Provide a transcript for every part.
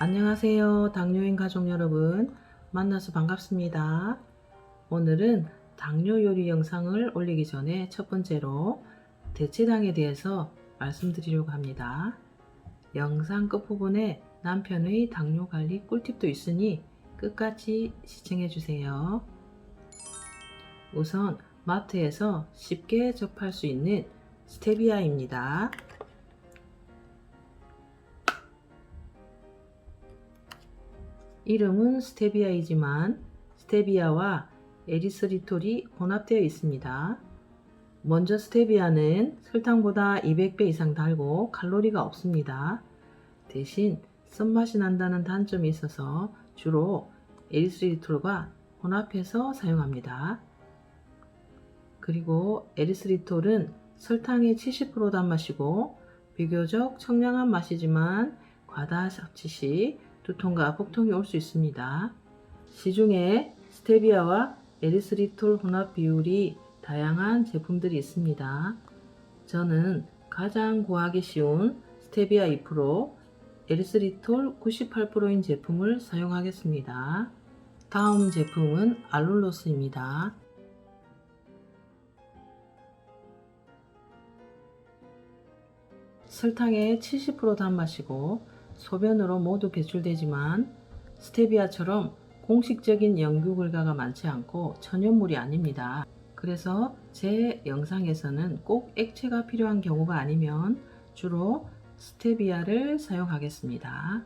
안녕하세요. 당뇨인 가족 여러분. 만나서 반갑습니다. 오늘은 당뇨 요리 영상을 올리기 전에 첫 번째로 대체당에 대해서 말씀드리려고 합니다. 영상 끝부분에 남편의 당뇨 관리 꿀팁도 있으니 끝까지 시청해 주세요. 우선 마트에서 쉽게 접할 수 있는 스테비아입니다. 이름은 스테비아이지만 스테비아와 에리스리톨이 혼합되어 있습니다. 먼저 스테비아는 설탕보다 200배 이상 달고 칼로리가 없습니다. 대신 쓴맛이 난다는 단점이 있어서 주로 에리스리톨과 혼합해서 사용합니다. 그리고 에리스리톨은 설탕의 70% 단맛이고 비교적 청량한 맛이지만 과다 섭취 시 두통과 복통이 올 수 있습니다. 시중에 스테비아와 에리스리톨 혼합 비율이 다양한 제품들이 있습니다. 저는 가장 구하기 쉬운 스테비아 2%, 에리스리톨 98%인 제품을 사용하겠습니다. 다음 제품은 알룰로스입니다. 설탕의 70% 단맛이고 소변으로 모두 배출되지만 스테비아처럼 공식적인 연구 결과가 많지 않고 천연물이 아닙니다. 그래서 제 영상에서는 꼭 액체가 필요한 경우가 아니면 주로 스테비아를 사용하겠습니다.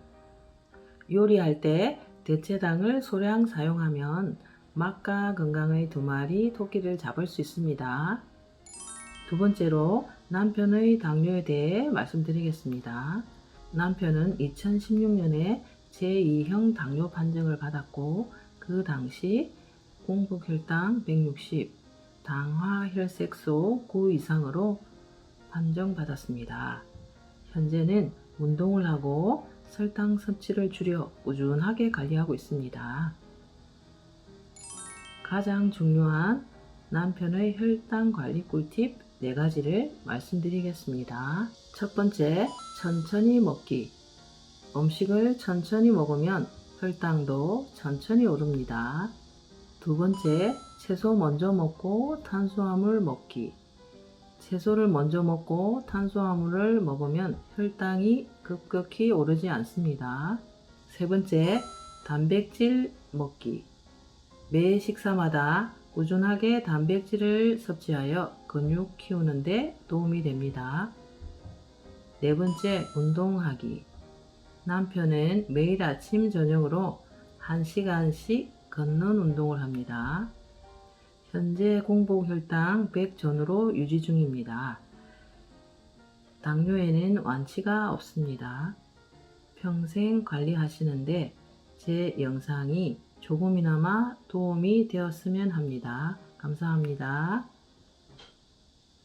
요리할 때 대체당을 소량 사용하면 맛과 건강의 두 마리 토끼를 잡을 수 있습니다. 두 번째로 남편의 당뇨에 대해 말씀드리겠습니다. 남편은 2016년에 제2형 당뇨 판정을 받았고 그 당시 공복 혈당 160, 당화 혈색소 9 이상으로 판정받았습니다. 현재는 운동을 하고 설탕 섭취를 줄여 꾸준하게 관리하고 있습니다. 가장 중요한 남편의 혈당 관리 꿀팁 4가지를 말씀드리겠습니다. 첫 번째, 천천히 먹기. 음식을 천천히 먹으면 혈당도 천천히 오릅니다. 두 번째, 채소 먼저 먹고 탄수화물 먹기. 채소를 먼저 먹고 탄수화물을 먹으면 혈당이 급격히 오르지 않습니다. 세 번째, 단백질 먹기. 매 식사마다 꾸준하게 단백질을 섭취하여 근육 키우는데 도움이 됩니다. 네 번째, 운동하기. 남편은 매일 아침 저녁으로 1시간씩 걷는 운동을 합니다. 현재 공복 혈당 100 전후로 유지 중입니다. 당뇨에는 완치가 없습니다. 평생 관리하시는데 제 영상이 조금이나마 도움이 되었으면 합니다. 감사합니다.